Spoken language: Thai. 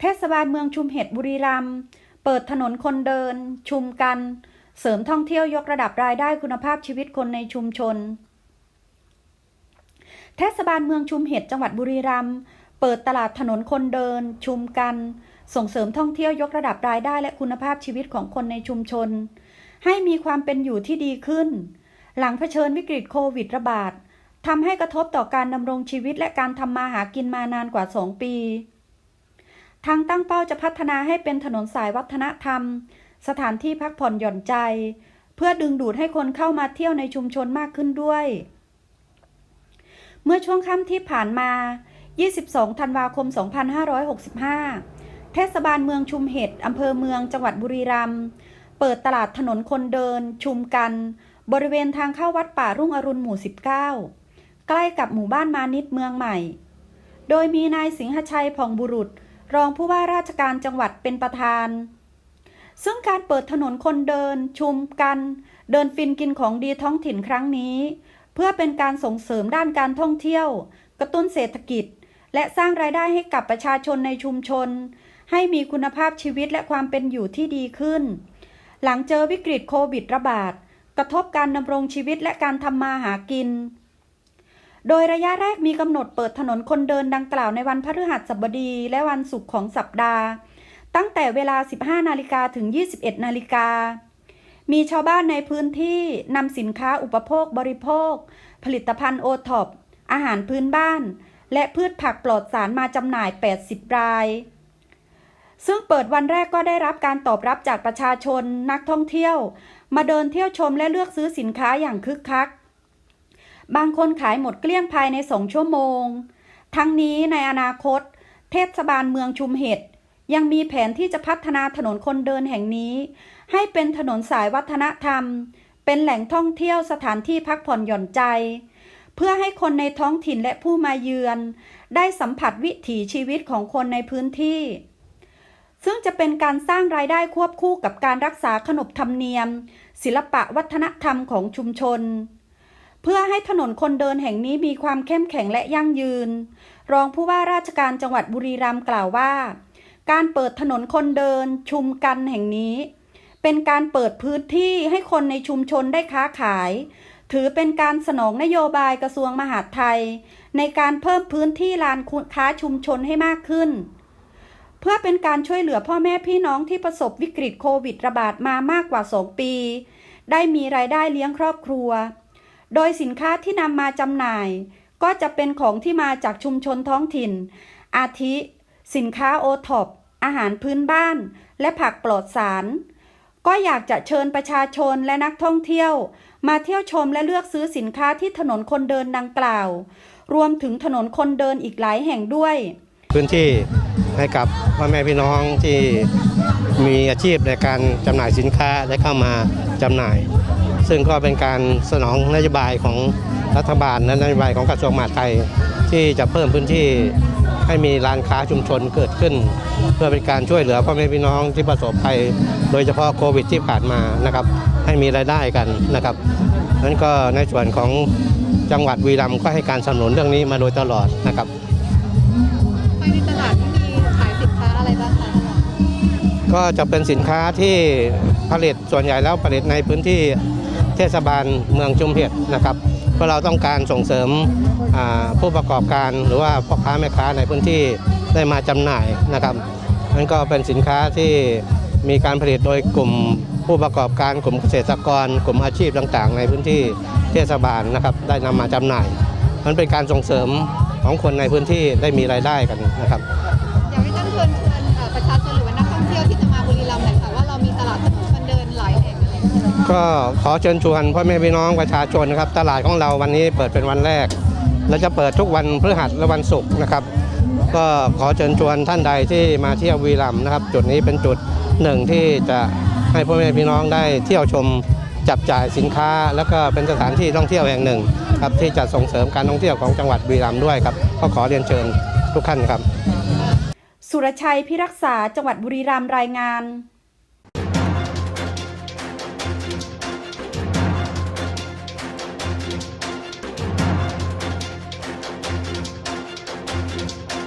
เทศบาลเมืองชุมเห็ดบุรีรัมย์เปิดถนนคนเดิน ชุมกัน เสริมท่องเที่ยวยกระดับรายได้คุณภาพชีวิตคนในชุมชน เทศบาลเมืองชุมเห็ดจังหวัดบุรีรัมย์เปิดตลาดถนนคนเดิน ชุมกัน ส่งเสริมท่องเที่ยวยกระดับรายได้และคุณภาพชีวิตของคนในชุมชน ให้มีความเป็นอยู่ที่ดีขึ้น หลังเผชิญวิกฤตโควิดระบาดทำให้กระทบต่อการดำรงชีวิตและการทำมาหากินมานานกว่า 2 ปี ทางตั้งเป้าจะพัฒนาให้เป็นถนนสายวัฒนธรรม สถานที่พักผ่อนหย่อนใจ เพื่อดึงดูดให้คนเข้ามาเที่ยวในชุมชนมากขึ้นด้วย เมื่อช่วงค่ำที่ผ่านมา 22 ธันวาคม 2565 เทศบาลเมืองชุมเห็ดอำเภอเมืองจังหวัดบุรีรัมย์เปิดตลาดถนนคนเดิน ชุมกัน บริเวณทางเข้าวัดป่ารุ่งอรุณหมู่ 19 ใกล้กับหมู่บ้านมานิดเมืองใหม่ โดยมีนายสิงหชัยผ่องบุรุษ รองผู้ว่าราชการจังหวัดเป็นประธาน ซึ่งการเปิดถนนคนเดิน ชุมกัน เดินฟินกินของดีท้องถิ่นครั้งนี้ เพื่อเป็นการส่งเสริมด้านการท่องเที่ยว กระตุ้นเศรษฐกิจ และสร้างรายได้ให้กับประชาชนในชุมชน ให้มีคุณภาพชีวิตและความเป็นอยู่ที่ดีขึ้น หลังเจอวิกฤตโควิดระบาดกระทบการดำรงชีวิตและการทำมาหากิน โดยระยะแรกมีกำหนดเปิดถนนคนเดินดังกล่าวในวันพฤหัสบดีและวันศุกร์ของสัปดาห์ ตั้งแต่เวลา 15 นาฬิกาถึง 21 นาฬิกา มีชาวบ้านในพื้นที่นำสินค้าอุปโภคบริโภค ผลิตภัณฑ์โอท็อปอาหารพื้นบ้าน และพืชผักปลอดสารมาจำหน่าย 80 ราย ซึ่งเปิดวันแรกก็ได้รับการตอบรับจากประชาชนนักท่องเที่ยว มาเดินเที่ยวชมและเลือกซื้อสินค้าอย่างคึกคัก บางคนขายหมดเกลี้ยงภายในสองชั่วโมง ทั้งนี้ในอนาคต เทศบาลเมืองชุมเห็ดยังมีแผนที่จะพัฒนาถนนคนเดินแห่งนี้ ให้เป็นถนนสายวัฒนธรรม เป็นแหล่งท่องเที่ยวสถานที่พักผ่อนหย่อนใจ เพื่อให้คนในท้องถิ่นและผู้มาเยือน ได้สัมผัสวิถีชีวิตของคนในพื้นที่ ซึ่งจะเป็นการสร้างรายได้ควบคู่กับการรักษาขนบธรรมเนียม ศิลปะวัฒนธรรมของชุมชน เพื่อให้ถนนคนเดินแห่งนี้มีความเข้มแข็งและยั่งยืน รองผู้ว่าราชการจังหวัดบุรีรัมย์กล่าวว่า การเปิดถนนคนเดินชุมกันแห่งนี้ เป็นการเปิดพื้นที่ให้คนในชุมชนได้ค้าขาย ถือเป็นการสนองนโยบายกระทรวงมหาดไทย ในการเพิ่มพื้นที่ลานค้าชุมชนให้มากขึ้นเพื่อเป็นการช่วยเหลือพ่อแม่พี่น้องที่ประสบวิกฤตโควิดระบาดมามากกว่า 2 ปี ได้มีรายได้เลี้ยงครอบครัว โดยสินค้าที่นำมาจำหน่าย ก็จะเป็นของที่มาจากชุมชนท้องถิ่น อาทิ สินค้าโอท็อปอาหารพื้นบ้าน และผักปลอดสาร ก็อยากจะเชิญประชาชนและนักท่องเที่ยว มาเที่ยวชมและเลือกซื้อสินค้าที่ถนนคนเดินดังกล่าว รวมถึงถนนคนเดินอีกหลายแห่งด้วย พื้นที่ให้กับพ่อแม่พี่น้องที่มีอาชีพในการจำหน่ายสินค้าได้เข้ามาจำหน่าย ซึ่งก็เป็นการสนองนโยบายของรัฐบาลและนโยบายของกระทรวงมหาดไทย ที่จะเพิ่มพื้นที่ให้มีร้านค้าชุมชนเกิดขึ้น เพื่อเป็นการช่วยเหลือพ่อแม่พี่น้องที่ประสบภัย โดยเฉพาะโควิดที่ผ่านมานะครับ ให้มีรายได้กันนะครับนั้นก็ในส่วนของจังหวัดวีรัมย์ก็ให้การสนับสนุนเรื่องนี้มาโดยตลอดนะครับภายในตลาดที่มีขายสินค้าอะไรบ้างคะก็จะเป็นสินค้าที่ผลิตส่วนใหญ่แล้วผลิตในพื้นที่ เทศบาลเมืองชุมเห็ดนะครับเพราะเราต้องการส่งเสริมผู้ประกอบการหรือว่าพ่อค้าแม่ค้าในพื้นที่ได้มาจำหน่ายนะครับนั่นก็เป็นสินค้าที่มีการผลิตโดยกลุ่มผู้ประกอบการกลุ่มเกษตรกร กลุ่มอาชีพต่างๆ ในพื้นที่เทศบาลนะครับได้นำมาจำหน่าย มันเป็นการส่งเสริมของคนในพื้นที่ได้มีรายได้กันนะครับ ก็ขอเชิญชวนพ่อแม่พี่น้องประชาชนนะครับตลาดของเราวันนี้เปิดเป็นวันแรก และจะเปิดทุกวันพฤหัสและวันศุกร์นะครับ ก็ขอเชิญชวนท่านใดที่มาเที่ยววีรัมย์นะครับ จุดนี้เป็นจุดหนึ่งที่จะให้พ่อแม่พี่น้องได้เที่ยวชมจับจ่ายสินค้า แล้วก็เป็นสถานที่ท่องเที่ยวแห่งหนึ่งครับที่จะส่งเสริมการท่องเที่ยวของจังหวัดวีรัมย์ด้วยครับก็ขอเรียนเชิญทุกท่านครับ สุรชัยพิรักษาจังหวัดบุรีรัมย์รายงาน